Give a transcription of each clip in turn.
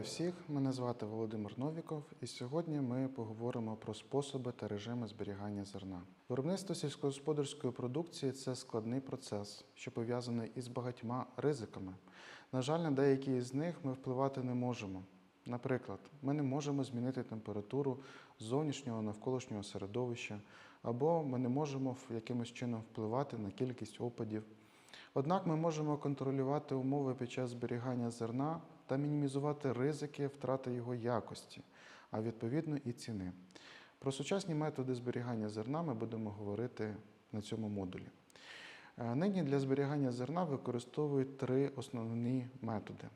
Вітаю всіх! Мене звати Володимир Новіков, і сьогодні ми поговоримо про способи та режими зберігання зерна. Виробництво сільськогосподарської продукції це складний процес, що пов'язаний із багатьма ризиками. На жаль, на деякі з них ми впливати не можемо. Наприклад, ми не можемо змінити температуру зовнішнього навколишнього середовища, або ми не можемо якимось чином впливати на кількість опадів. Однак ми можемо контролювати умови під час зберігання зерна та мінімізувати ризики втрати його якості, а відповідно і ціни. Про сучасні методи зберігання зерна ми будемо говорити на цьому модулі. Е, Нині для зберігання зерна використовують три основні методи.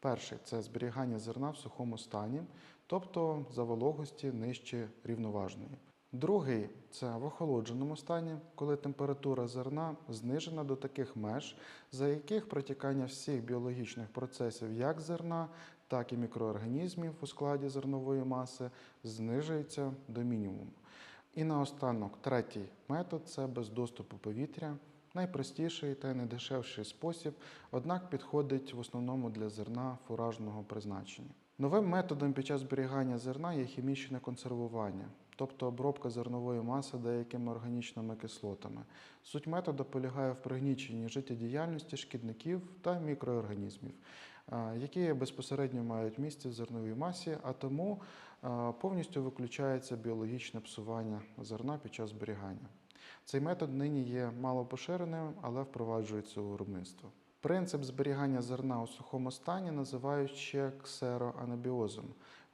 Перший це зберігання зерна в сухому стані, тобто за вологості нижче рівноважної. Другий це в охолодженому стані, коли температура зерна знижена до таких меж, за яких протікання всіх біологічних процесів як зерна, так і мікроорганізмів у складі зернової маси знижується до мінімуму. І наостанок, третій метод це без доступу повітря. Найпростіший та найдешевший спосіб, однак підходить в основному для зерна фуражного призначення. Новим методом під час зберігання зерна є хімічне консервування, тобто обробка зернової маси деякими органічними кислотами. Суть методу полягає в пригніченні життєдіяльності шкідників та мікроорганізмів, е, які безпосередньо мають місце в зерновій масі, а тому е, повністю виключається біологічне псування зерна під час зберігання. Цей метод нині є мало поширеним, але впроваджується у виробництво. Принцип зберігання зерна у сухому стані називають ще ксероанабіозом.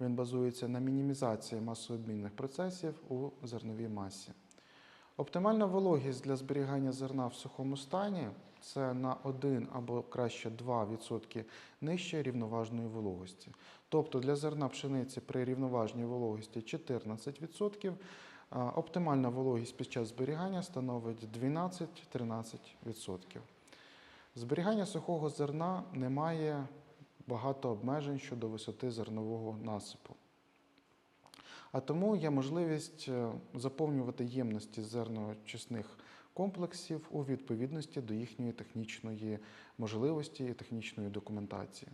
Він базується на мінімізації масообмінних процесів у зерновій масі. Оптимальна вологість для зберігання зерна в сухому стані це на 1 або краще 2% нижче рівноважної вологості. Тобто для зерна пшениці при рівноважній вологості 14%, оптимальна вологість під час зберігання становить 12-13%. Зберігання сухого зерна не має багато обмежень щодо висоти зернового насипу. А тому є можливість е, заповнювати ємності зерноочисних комплексів у відповідності до їхньої технічної можливості і технічної документації.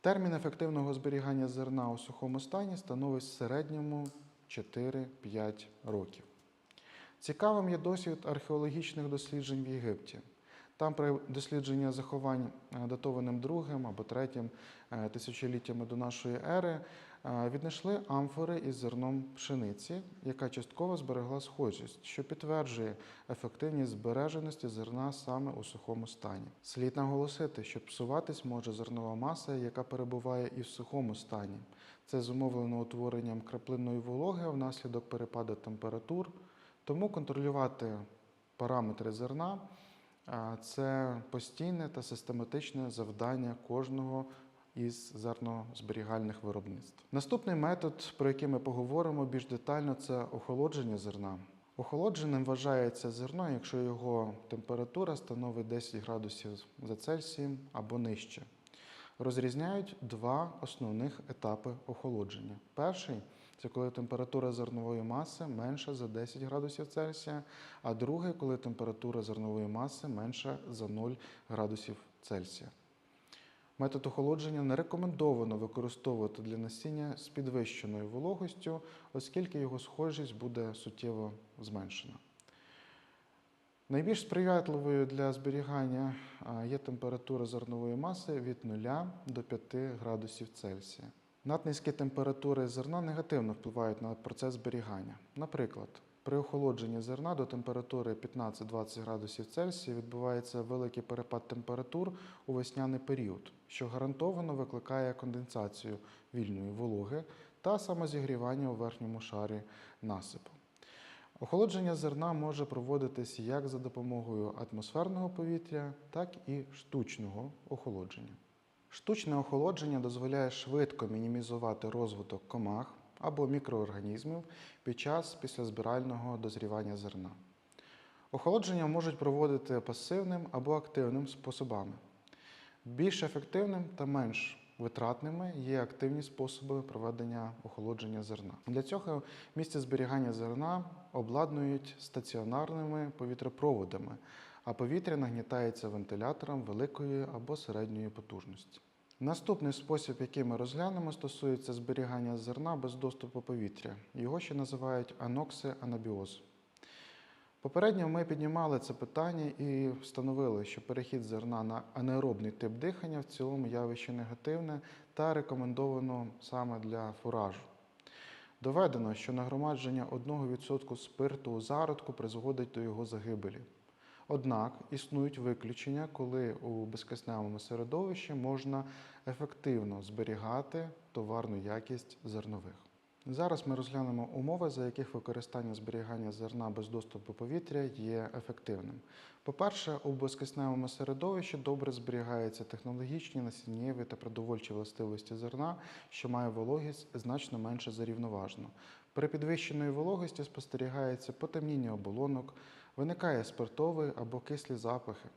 Термін ефективного зберігання зерна у сухому стані становить в середньому 4-5 років. Цікавим є досвід археологічних досліджень в Єгипті. Там при дослідженні заховань е, датованим другим або третім е, тисячоліттями до нашої ери е, віднайшли амфори із зерном пшениці, яка частково зберегла схожість, що підтверджує ефективність збереженості зерна саме у сухому стані. Слід наголосити, що псуватись може зернова маса, яка перебуває і в сухому стані. Це зумовлено утворенням краплинної вологи внаслідок перепаду температур, тому контролювати параметри зерна. Це постійне та систематичне завдання кожного із зернозберігальних виробництв. Наступний метод, про який ми поговоримо більш детально, це охолодження зерна. Охолодженим вважається зерно, якщо його температура становить 10 градусів за Цельсієм або нижче. Розрізняють два основних етапи охолодження. Перший це коли температура зернової маси менша за 10 градусів Цельсія, а другий, коли температура зернової маси менша за 0 градусів Цельсія. Метод охолодження не рекомендовано використовувати для насіння з підвищеною вологостю, оскільки його схожість буде суттєво зменшена. Найбільш сприятливою для зберігання є температура зернової маси від 0 до 5 градусів Цельсія. Наднизькі температури зерна негативно впливають на процес зберігання. Наприклад, при охолодженні зерна до температури 15-20 градусів Цельсія відбувається великий перепад температур у весняний період, що гарантовано викликає конденсацію вільної вологи та самозігрівання у верхньому шарі насипу. Охолодження зерна може проводитись як за допомогою атмосферного повітря, так і штучного охолодження. Штучне охолодження дозволяє швидко мінімізувати розвиток комах або мікроорганізмів під час післязбирального дозрівання зерна. Охолодження можуть проводити пасивним або активним способами. Більш ефективним та менш витратними є активні способи проведення охолодження зерна. Для цього місце зберігання зерна обладнують стаціонарними повітропроводами, а повітря нагнітається вентилятором великої або середньої потужності. Наступний спосіб, який ми розглянемо, стосується зберігання зерна без доступу повітря. Його ще називають аноксианабіоз. Попередньо ми піднімали це питання і встановили, що перехід зерна на анаеробний тип дихання в цілому явище негативне та рекомендовано саме для фуражу. Доведено, що нагромадження 1% спирту у зародку призводить до його загибелі. Однак існують виключення, коли у безкисневому середовищі можна ефективно зберігати товарну якість зернових. Зараз ми розглянемо умови, за яких використання зберігання зерна без доступу повітря є ефективним. По-перше, у безкисневому середовищі добре зберігаються технологічні, насіннєві та продовольчі властивості зерна, що має вологість значно менше за рівноважну. При підвищеної вологості спостерігається потемніння оболонок, виникає спиртовий або кислі запахи.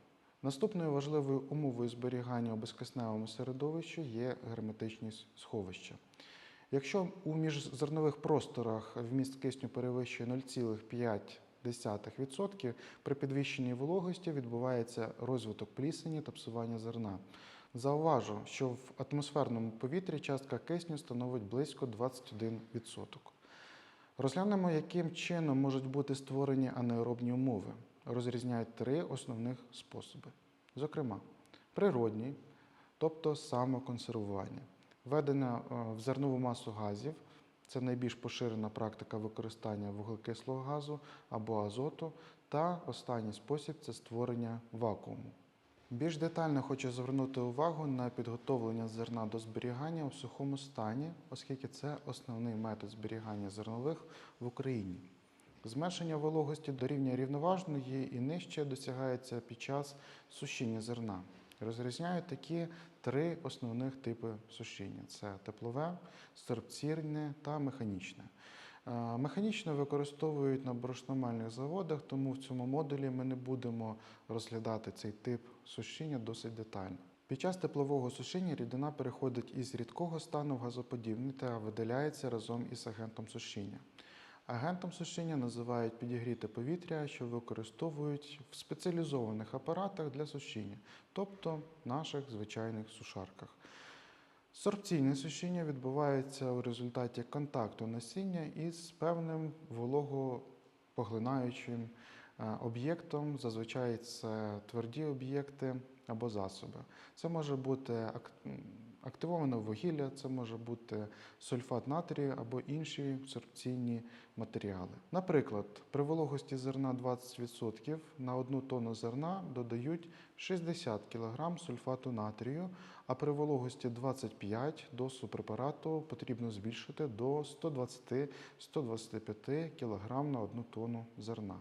Наступною важливою умовою зберігання у безкисневому середовищі є герметичність сховища. Якщо у міжзернових просторах вміст кисню перевищує 0,5%, при підвищеній вологості відбувається розвиток плісені та псування зерна. Зауважу, що в атмосферному повітрі частка кисню становить близько 21%. Розглянемо, яким чином можуть бути створені анаеробні умови. Розрізняють три основних способи. Зокрема, природній, тобто самоконсервування, введення е, в зернову масу газів це найбільш поширена практика використання вуглекислого газу або азоту, та останній спосіб це створення вакууму. Більш детально хочу звернути увагу на підготовлення зерна до зберігання у сухому стані, оскільки це основний метод зберігання зернових в Україні. Зменшення вологості до рівня рівноважної і нижче досягається під час сушіння зерна. Розрізняють такі три основних типи сушіння: це теплове, сорбцірне та механічне. Е, Механічно використовують на борошномальних заводах, тому в цьому модулі ми не будемо розглядати цей тип сушіння досить детально. Під час теплового сушіння рідина переходить із рідкого стану в газоподібний та видаляється разом із агентом сушіння. Агентом сушіння називають підігріте повітря, що використовують в спеціалізованих апаратах для сушіння, тобто наших звичайних сушарках. Сорбційне сушіння відбувається у результаті контакту насіння із певним вологопоглинаючим е, об'єктом. Зазвичай це тверді об'єкти або засоби. Це може бути активоване вугілля, це може бути сульфат натрію або інші сорбційні матеріали. Наприклад, при вологості зерна 20% на одну тонну зерна додають 60 кг сульфату натрію, а при вологості 25 дозу препарату потрібно збільшити до 120-125 кг на одну тонну зерна.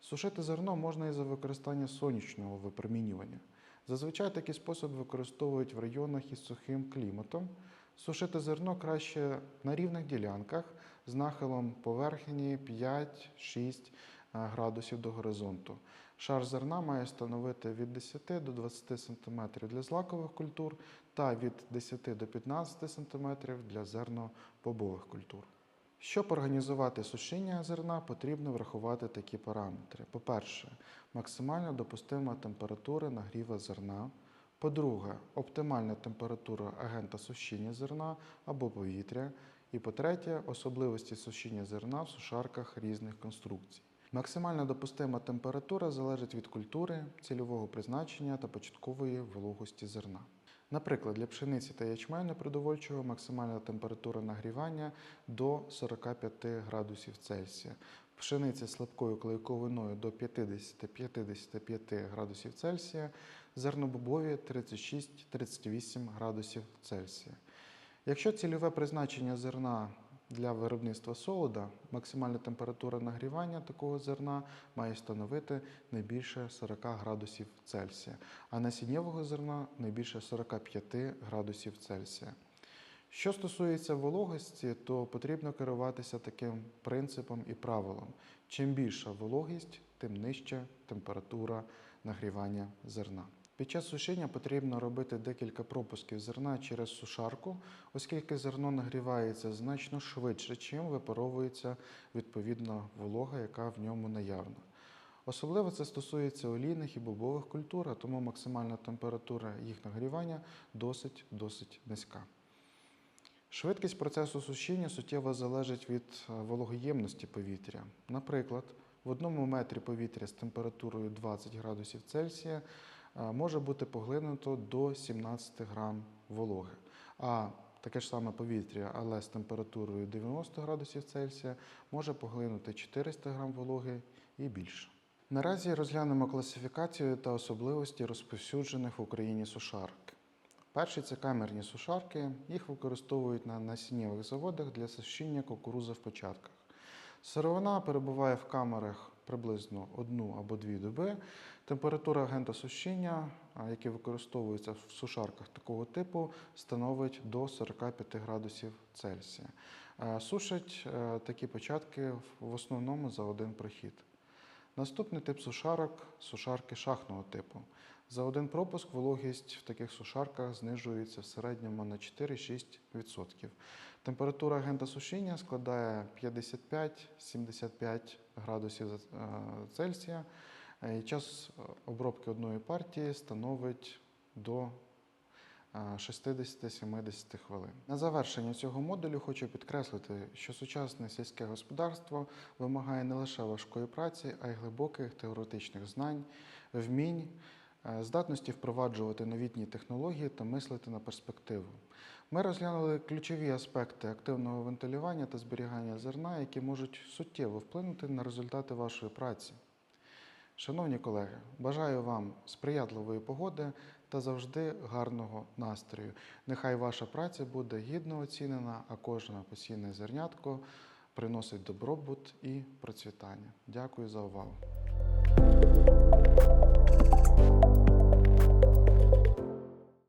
Сушити зерно можна і за використання сонячного випромінювання. Зазвичай такий спосіб використовують в районах із сухим кліматом. Сушити зерно краще на рівних ділянках з нахилом поверхні 5-6 градусів до горизонту. Шар зерна має становити від 10 до 20 см для злакових культур та від 10 до 15 см для зернобобових культур. Щоб організувати сушіння зерна, потрібно врахувати такі параметри. По-перше, максимально допустима температура нагріва зерна. По-друге, оптимальна температура агента сушіння зерна або повітря. І по-третє, особливості сушіння зерна в сушарках різних конструкцій. Максимальна допустима температура залежить від культури, цільового призначення та початкової вологості зерна. Наприклад, для пшениці та ячменю продовольчого максимальна температура нагрівання до 45 градусів Цельсія. Пшениця слабкою клейковиною до 50-55 градусів Цельсія, зернобобові 36-38 градусів Цельсія. Якщо цільове призначення зерна для виробництва солода, максимальна температура нагрівання такого зерна має становити не більше 40 градусів Цельсія, а насіннєвого зерна не більше 45 градусів Цельсія. Що стосується вологості, то потрібно керуватися таким принципом і правилом. Чим більша вологість, тим нижча температура нагрівання зерна. Під час сушіння потрібно робити декілька пропусків зерна через сушарку, оскільки зерно нагрівається значно швидше, чим випаровується відповідна волога, яка в ньому наявна. Особливо це стосується олійних і бобових культур, а тому максимальна температура їх нагрівання досить досить низька. Швидкість процесу сушіння суттєво залежить від е, вологоємності повітря. Наприклад, в одному метрі повітря з температурою 20 градусів Цельсія може бути поглинуто до 17 грам вологи. А таке ж саме повітря, але з температурою 90 градусів Цельсія, може поглинути 400 грам вологи і більше. Наразі розглянемо класифікацію та особливості розповсюджених в Україні сушарок. Перші це камерні сушарки. Їх використовують на насіннєвих заводах для сушіння кукурузи в початках. Сировина перебуває в камерах приблизно одну або дві доби. Температура агента сушіння, а, які використовуються в сушарках такого типу, становить до 45 градусів Цельсія. Е, Сушать е, такі початки в- основному за один прохід. Наступний тип сушарок сушарки шахтного типу. За один пропуск вологість в таких сушарках знижується в середньому на 4-6%. Температура агента сушіння складає 55-75 градусів е, Цельсія. Е, І час е, обробки одної партії становить до е, 60-70 хвилин. На завершення цього модулю хочу підкреслити, що сучасне сільське господарство вимагає не лише важкої праці, а й глибоких теоретичних знань, вмінь, е, здатності впроваджувати новітні технології та мислити на перспективу. Ми розглянули ключові аспекти активного вентилювання та зберігання зерна, які можуть суттєво вплинути на результати вашої праці. Шановні колеги, бажаю вам сприятливої погоди та завжди гарного настрою. Нехай ваша праця буде гідно оцінена, а кожне посійне зернятко приносить добробут і процвітання. Дякую за увагу.